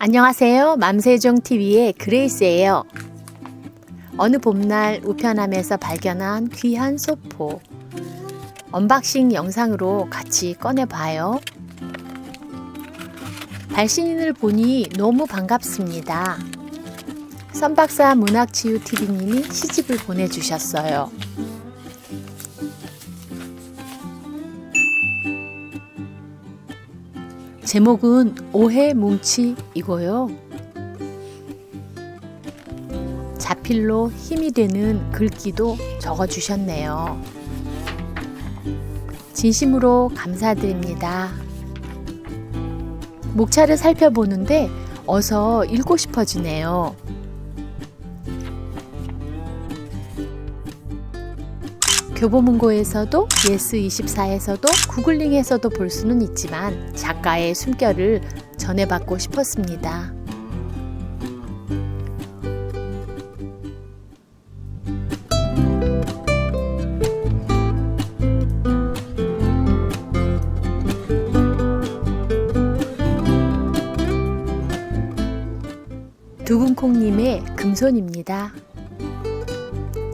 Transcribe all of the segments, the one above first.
안녕하세요. 맘세종TV의 그레이스예요. 어느 봄날 우편함에서 발견한 귀한 소포. 언박싱 영상으로 같이 꺼내봐요. 발신인을 보니 너무 반갑습니다. 선박사 문학치유TV님이 시집을 보내주셨어요. 제목은 오해 뭉치이고요. 자필로 힘이 되는 글귀도 적어 주셨네요. 진심으로 감사드립니다. 목차를 살펴보는데 어서 읽고 싶어지네요. 교보문고에서도 예스24에서도 구글링에서도 볼 수는 있지만 작가의 숨결을 전해받고 싶었습니다. 두근콩님의 금손입니다.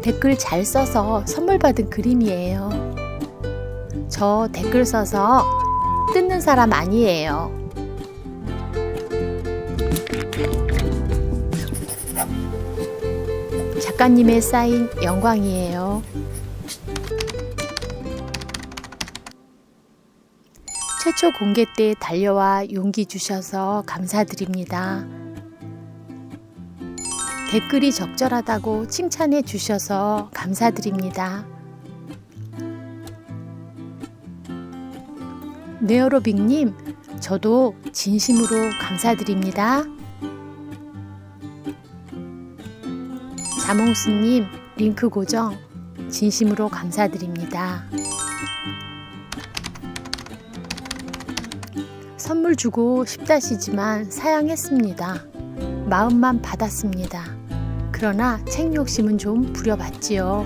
댓글 잘 써서 선물 받은 그림이에요. 저 댓글 써서 뜯는 사람 아니에요. 작가님의 사인 영광이에요. 최초 공개 때 달려와 용기 주셔서 감사드립니다. 댓글이 적절하다고 칭찬해 주셔서 감사드립니다. 네오로빅님, 저도 진심으로 감사드립니다. 자몽스님, 링크 고정, 진심으로 감사드립니다. 선물 주고 싶다시지만 사양했습니다. 마음만 받았습니다. 그러나 책 욕심은 좀 부려봤지요.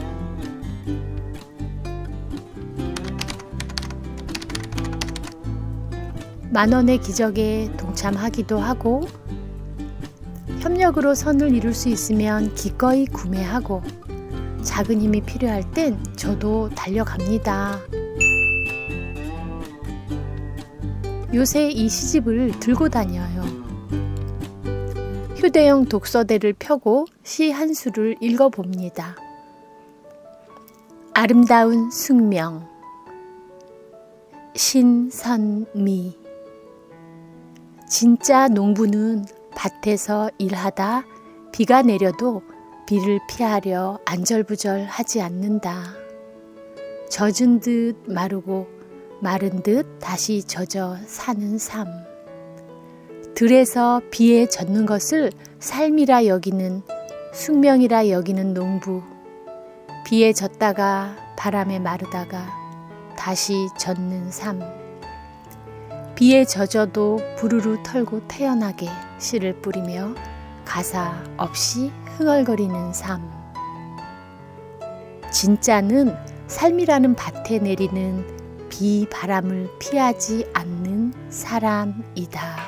만원의 기적에 동참하기도 하고 협력으로 선을 이룰 수 있으면 기꺼이 구매하고 작은 힘이 필요할 땐 저도 달려갑니다. 요새 이 시집을 들고 다녀요. 휴대용 독서대를 펴고 시 한 수를 읽어봅니다. 아름다운 숙명 신선미 진짜 농부는 밭에서 일하다 비가 내려도 비를 피하려 안절부절 하지 않는다. 젖은 듯 마르고 마른 듯 다시 젖어 사는 삶. 들에서 비에 젖는 것을 삶이라 여기는 숙명이라 여기는 농부. 비에 젖다가 바람에 마르다가 다시 젖는 삶. 비에 젖어도 부르르 털고 태연하게 씨를 뿌리며 가사 없이 흥얼거리는 삶. 진짜는 삶이라는 밭에 내리는 비 바람을 피하지 않는 사람이다.